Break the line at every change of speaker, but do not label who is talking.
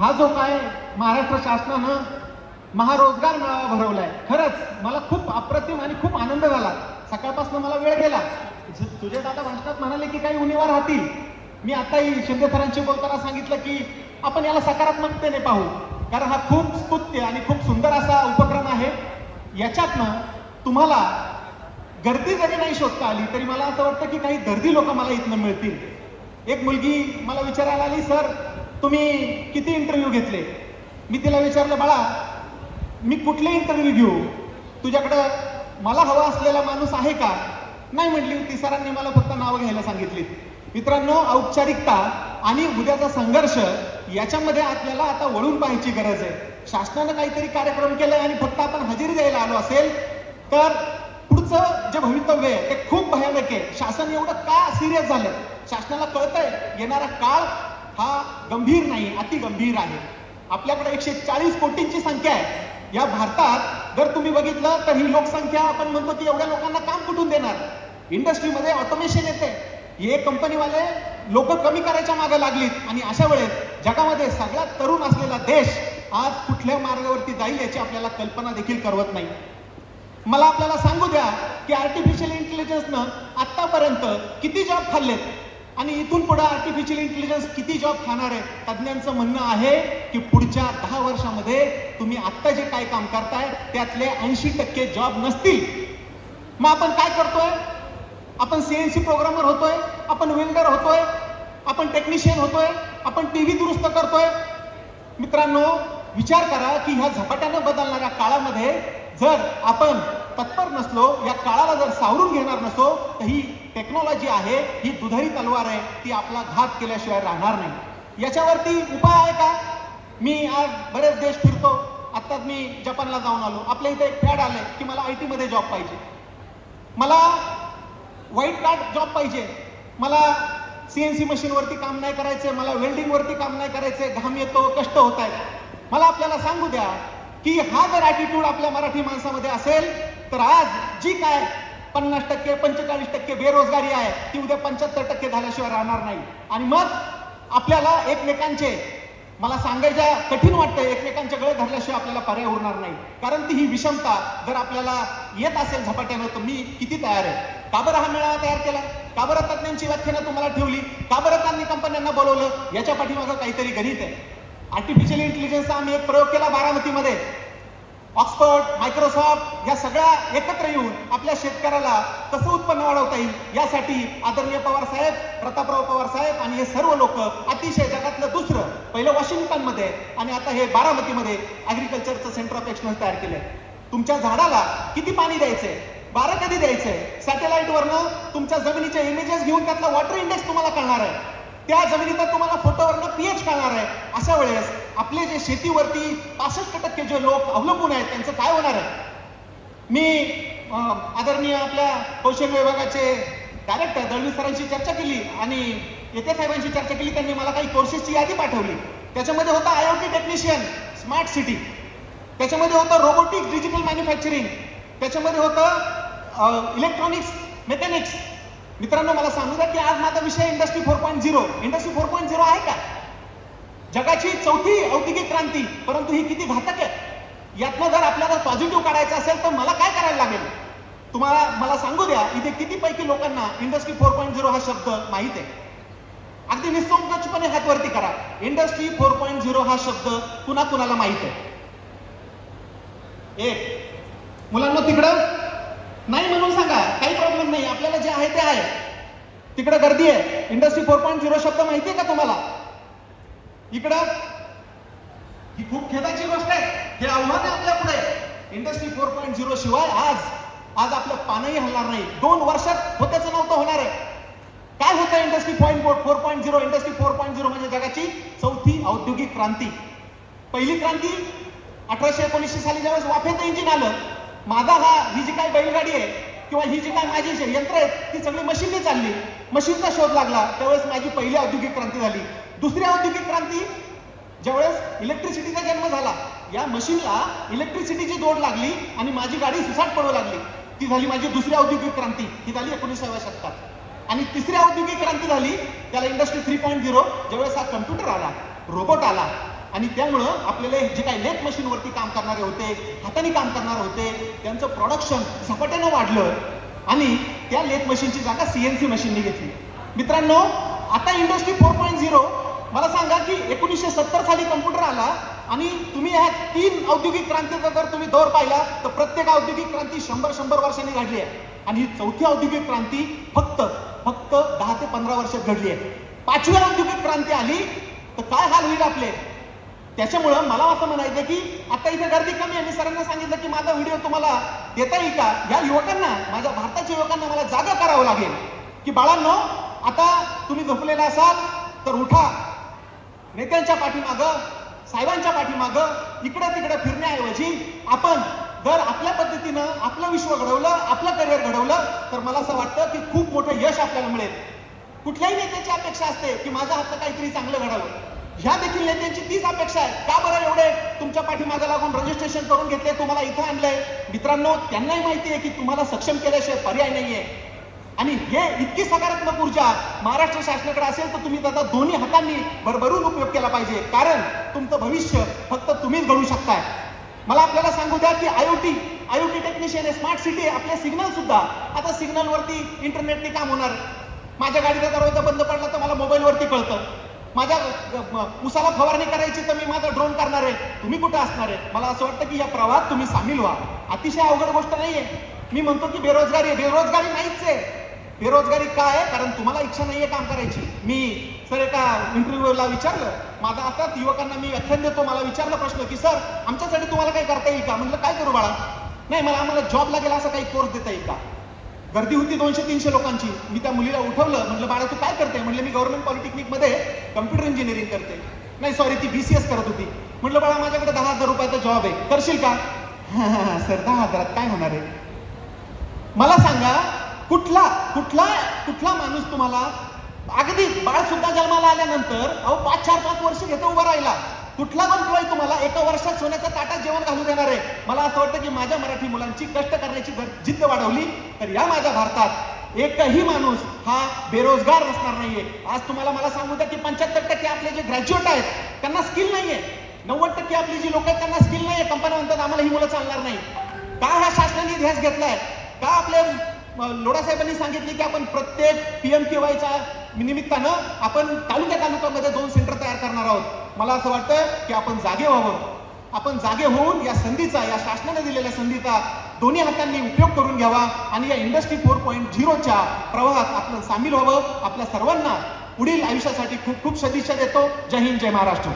हा जो काय महाराष्ट्र शासनानं महारोजगार मेळावा भरवलाय. खरंच मला खूप अप्रतिम आणि खूप आनंद झाला. सकाळपासून मला वेळ गेला. तुझे दादा भाषणात म्हणाले की काही उणीवा राहतील. मी आताही शिंदे सरांशी बोलताना सांगितलं की आपण याला सकारात्मकतेने पाहू. कारण हा खूप स्तुत्य आणि खूप सुंदर असा उपक्रम आहे. याच्यातनं तुम्हाला गर्दी जरी नाही शोधता आली तरी मला असं वाटतं की काही दर्दी लोक मला इथनं मिळतील. एक मुलगी मला विचारायला आली सर तुम्ही किती इंटरव्ह्यू घेतले? मी तिला विचारलं बाळा मी कुठले इंटरव्ह्यू घेऊ? तुझ्याकडं मला हवा असलेला माणूस आहे का? नाही म्हटली ती सरांनी मला फक्त नावं घ्यायला सांगितली मित्रांनो औपचारिकता आणि उद्याचा संघर्ष याच्यामध्ये आपल्याला आता वळून पाहायची गरज आहे. शासनानं काहीतरी कार्यक्रम केलाय आणि फक्त आपण हजेरी द्यायला आलो असेल तर पुढचं जे भवितव्य आहे ते खूप भयानक आहे. शासन एवढं का सिरियस झालं शासनाला कळतंय येणारा काळ हा गंभीर नाही अति गंभीर आहे. आपल्याकडे एकशे चाळीस कोटींची संख्या आहे. या भारतात जर तुम्ही बघितलं तर ही लोकसंख्या आपण म्हणतो की एवढ्या लोकांना काम कुठून देणार? इंडस्ट्रीमध्ये ऑटोमेशन येते. हे कंपनीवाले लोक कमी करायच्या मागे लागलीत. आणि अशा वेळेस जगामध्ये सगळ्यात तरुण असलेला देश आज कुठल्या मार्गावरती जाईल याची आपल्याला कल्पना देखील करवत नाही. मला आपल्याला सांगू द्या की आर्टिफिशियल इंटेलिजन्सनं आतापर्यंत किती जॉब खाल्लेत? आणि इथून पुढे आर्टिफिशियल इंटेलिजन्स किती जॉब खाणार आहे तज्ज्ञांचं म्हणणं आहे की पुढच्या दहा वर्षामध्ये तुम्ही आत्ता जे काय काम करताय त्यातले ऐंशी टक्के जॉब नसतील. मग आपण काय करतोय? आपण सीएनसी प्रोग्रामर होतोय आपण वेल्डर होतोय आपण टेक्निशियन होतोय आपण टीव्ही दुरुस्त करतोय. मित्रांनो विचार करा की ह्या झपाट्यानं बदलणाऱ्या काळामध्ये जर आपण तत्पर नसलो या काळाला जर सावरून घेणार नसो तर ही टेक्नॉलॉजी आहे ही दुधारी तलवार आहे ती आपला घात केल्याशिवाय राहणार नाही. याच्यावरती उपाय आहे का? मी आज बरेच देश फिरतो आत्ताच मी जपानला जाऊन आलो. आपल्या इथे एक फॅड आले की मला आय टी मध्ये जॉब पाहिजे. मला व्हाईट कार्ड जॉब पाहिजे. मला सीएनसी मशीन वरती काम नाही करायचंय मला वेल्डिंग वरती काम नाही करायचंय घाम येतो कष्ट होत आहेत. मला आपल्याला सांगू द्या की हा जर ॲटिट्यूड आपल्या मराठी माणसामध्ये असेल तर आज जी काय पन्नास टक्के पंचेचाळीस टक्के बेरोजगारी आहे ती उद्या पंच्याहत्तर टक्के झाल्याशिवाय राहणार नाही. आणि मग आपल्याला एकमेकांचे मला सांगायच्या कठीण वाटतं एकमेकांच्या गळे धरल्याशिवाय आपल्याला पर्याय उरणार नाही. कारण ती ही विषमता जर आपल्याला येत असेल झपाट्यानं तर मी किती तयार आहे? का बरं हा मेळावा तयार केला? का बरं तज्ञांची व्याख्यानं तुम्हाला ठेवली? का बरं त्यांनी कंपन्यांना बोलवलं? याच्या पाठीमागं काहीतरी गणित आहे. आर्टिफिशियल इंटेलिजन्सचा आम्ही एक प्रयोग केला बारामतीमध्ये. ऑक्सफर्ड मायक्रोसॉफ्ट या सगळ्या एकत्र येऊन आपल्या शेतकऱ्याला कसं उत्पन्न वाढवता येईल यासाठी आदरणीय पवार साहेब प्रतापराव पवार साहेब आणि हे सर्व लोक अतिशय जगातलं दुसरं पहिलं वॉशिंग्टनमध्ये आणि आता हे बारामतीमध्ये अग्रिकल्चरचं सेंटर ऑफ एक्सलन्स तयार केलंय. तुमच्या झाडाला किती पाणी द्यायचंय? बारा कधी द्यायचंय? सॅटेलाइट वरनं तुमच्या जमिनीचे इमेजेस घेऊन त्यातला वॉटर इंडेक्स तुम्हाला कळणार आहे. त्या जमिनीचा तुम्हाला फोटोवरनं पीएच कळणार आहे. अशा वेळेस आपले जे शेतीवरती पासष्ट टक्के जे लोक अवलंबून आहेत त्यांचं काय होणार आहे? मी आदरणीय आपल्या कौशल्य विभागाचे डायरेक्टर दळवी सरांशी चर्चा केली आणि येते साहेबांशी चर्चा केली त्यांनी मला काही कोर्सेसची यादी पाठवली. त्याच्यामध्ये होता I T technician smart city त्याच्यामध्ये होतं रोबोटिक्स डिजिटल मॅन्युफॅक्चरिंग त्याच्यामध्ये होतं इलेक्ट्रॉनिक्स मेकॅनिक्स मित्रांनो मला सांगू द्या की आज माझा विषय industry four point zero industry four point zero आहे का? जगाची चौथी औद्योगिक क्रांती परंतु ही किती घातक आहे? यातनं जर आपल्याला पॉझिटिव्ह काढायचं असेल तर मला काय करायला लागेल? तुम्हाला मला सांगू द्या इथे किती पैकी लोकांना इंडस्ट्री फोर पॉईंट झिरो हा शब्द माहीत आहे? अगदी निसंकोचपणे हात वरती करा. इंडस्ट्री फोर पॉईंट झिरो हा शब्द कुणा कुणाला माहीत आहे? एक. मुलांना तिकडं? नाही म्हणून पण नाही आपल्याला जे आहे ते आहे. तिकडं गर्दी आहे. इंडस्ट्री फोर पॉईंट झिरो शब्द माहिती आहे का तुम्हाला? इकडं ही खूप खेदाची गोष्ट आहे. हे आव्हान आहे आपल्या पुढे. इंडस्ट्री फोर पॉईंट झिरो शिवाय आज आज आपलं पानही हलणार नाही. दोन वर्षात होत्याचं नव्हतं होणार आहे. काय होतं industry point four point zero industry four point zero म्हणजे जगाची चौथी औद्योगिक क्रांती. पहिली क्रांती अठराशे एकोणीसशे साली ज्यावेळेस वाफेचं इंजिन आलं माझा हा ही जी काय बैलगाडी आहे किंवा ही जी काय माझी जे यंत्र आहेत ती सगळी मशीनने चालली. मशीनचा शोध लागला. त्यावेळेस माझी पहिली औद्योगिक क्रांती झाली. दुसरी औद्योगिक क्रांती ज्यावेळेस इलेक्ट्रिसिटीचा जन्म झाला या मशीनला इलेक्ट्रिसिटीची जोड लागली आणि माझी गाडी सुसाट पडू लागली. ती झाली माझी दुसरी औद्योगिक क्रांती. ही झाली एकोणीसाव्या शतकात. आणि तिसरी औद्योगिक क्रांती झाली त्याला इंडस्ट्री थ्री पॉईंट झिरो ज्यावेळेस हा कम्प्युटर आला रोबोट आला. आणि त्यामुळं आपल्याला जे काही लेथ मशीनवरती काम करणारे होते हाताने काम करणारे होते त्यांचं प्रोडक्शन झपाट्यानं वाढलं आणि त्या लेथ मशीनची जागा सीएनसी मशीनने घेतली. मित्रांनो आता इंडस्ट्री फोर पॉईंट झिरो मला सांगा की एकोणीसशे सत्तर साली कम्प्युटर आला आणि तुम्ही ह्या तीन औद्योगिक क्रांतीचा जर तुम्ही दौर पाहिला तर प्रत्येक औद्योगिक क्रांती शंभर शंभर वर्षांनी घडली आहे. आणि ही चौथी औद्योगिक क्रांती फक्त फक्त दहा ते पंधरा वर्षात घडली आहे. पाचवी औद्योगिक क्रांती आली तर काय हाल होईल आपले? त्याच्यामुळं मला असं म्हणायचं की आता इथे गर्दी कमी आहे. मी सरांना सांगितलं की माझा व्हिडिओ तुम्हाला देता येईल का? या युवकांना माझ्या भारताच्या युवकांना मला जागा करावं लागेल. की बाळांनो आता तुम्ही झोपलेला असाल तर उठा. नेत्यांच्या पाठीमागं साहेबांच्या पाठीमागं इकडे तिकडे फिरण्याऐवजी आपण जर आपल्या पद्धतीनं आपलं विश्व घडवलं आपलं करिअर घडवलं तर मला असं वाटतं की खूप मोठं यश आपल्याला मिळेल. कुठल्याही नेत्याची अपेक्षा असते की माझ्या हात काहीतरी चांगलं घडावं. ह्या देखील नेत्यांची तीच अपेक्षा आहे. का बरं एवढे तुमच्या पाठीमागे लागून रजिस्ट्रेशन करून घेतले तुम्हाला इथं आणलंय? मित्रांनो त्यांनाही माहिती आहे की तुम्हाला सक्षम केल्याशिवाय पर्याय नाहीये. आणि हे इतकी सकारात्मक ऊर्जा महाराष्ट्र शासनाकडे असेल तर तुम्ही त्याचा दोन्ही हातांनी भरभरून उपयोग केला पाहिजे. कारण तुमचं भविष्य फक्त तुम्हीच घडू शकताय. मला आपल्याला सांगू द्या की IOT IOT technician smart city आपले सिग्नल सुद्धा. आता सिग्नल वरती इंटरनेटने काम होणार. माझ्या गाडीचा दरवाजा बंद पडला तर मला मोबाईलवरती कळतं. माझ्या उसाला फवारणी करायची तर मी माझा ड्रोन करणार आहे. तुम्ही कुठे असणार आहे? मला असं वाटतं की या प्रवाहात तुम्ही सामील व्हा. अतिशय अवघड गोष्ट नाहीये. मी म्हणतो की बेरोजगारी आहे. बेरोजगारी नाहीच आहे. बेरोजगारी काय आहे? कारण तुम्हाला इच्छा नाहीये काम करायची. मी सर एका इंटरव्ह्यूला विचारलं. माझा आता युवकांना मी व्याख्यान देतो. मला विचारलं प्रश्न की सर आमच्यासाठी तुम्हाला काही करता येईल का? म्हणलं काय करू बाळा? नाही मला आम्हाला जॉब लागेल असा काही कोर्स देता येईल का? गर्दी होती दोनशे तीनशे लोकांची. मी त्या मुलीला उठवलं म्हटलं बाळा तू काय करते? म्हटलं मी गव्हर्नमेंट पॉलिटेक्निकमध्ये कम्प्युटर इंजिनिअरिंग करते. नाही सॉरी ती बी सी एस करत होती. म्हटलं बाळा माझ्याकडे दहा हजार रुपयाचा जॉब आहे. करशील का? सर दहा हजारात काय होणार आहे? मला सांगा कुठला कुठला कुठला माणूस तुम्हाला अगदी बाळ सुद्धा जन्माला आल्यानंतर अहो पाच चार पाच वर्ष घेतो उभा राहिला. कुठला एम्प्लॉय तुम्हाला एका वर्षात सोन्याचा ताटा जेवण घालू देणार आहे. मला असं वाटतं की माझ्या मराठी मुलांची कष्ट करण्याची जिद्द वाढवली तर या माझ्या भारतात एकही माणूस हा बेरोजगार नसणार नाहीये. आज तुम्हाला मला सांगू द्या की पंच्याहत्तर टक्के आपले जे ग्रॅज्युएट आहेत त्यांना स्किल नाहीये. नव्वद टक्के आपली जी लोक आहेत त्यांना स्किल नाहीये. कंपन्या म्हणतात आम्हाला ही मुलं चालणार नाही. का ह्या शासनाने ध्यास घेतलाय? का आपल्या लोढा साहेबांनी सांगितले की आपण प्रत्येक पीएम केवायच्या निमित्तानं आपण तालुक्या तालुक्यामध्ये दोन सेंटर तयार करणार आहोत. मला असं वाटतं की आपण जागे व्हावं. आपण जागे होऊन या संधीचा या शासनाने दिलेल्या संधीचा दोन्ही हातांनी उपयोग करून घ्यावा आणि या इंडस्ट्री फोर पॉईंट झिरोच्या प्रवाहात आपण सामील व्हावं. आपल्या सर्वांना पुढील आयुष्यासाठी खूप खूप सदिच्छा देतो. जय हिंद जय महाराष्ट्र.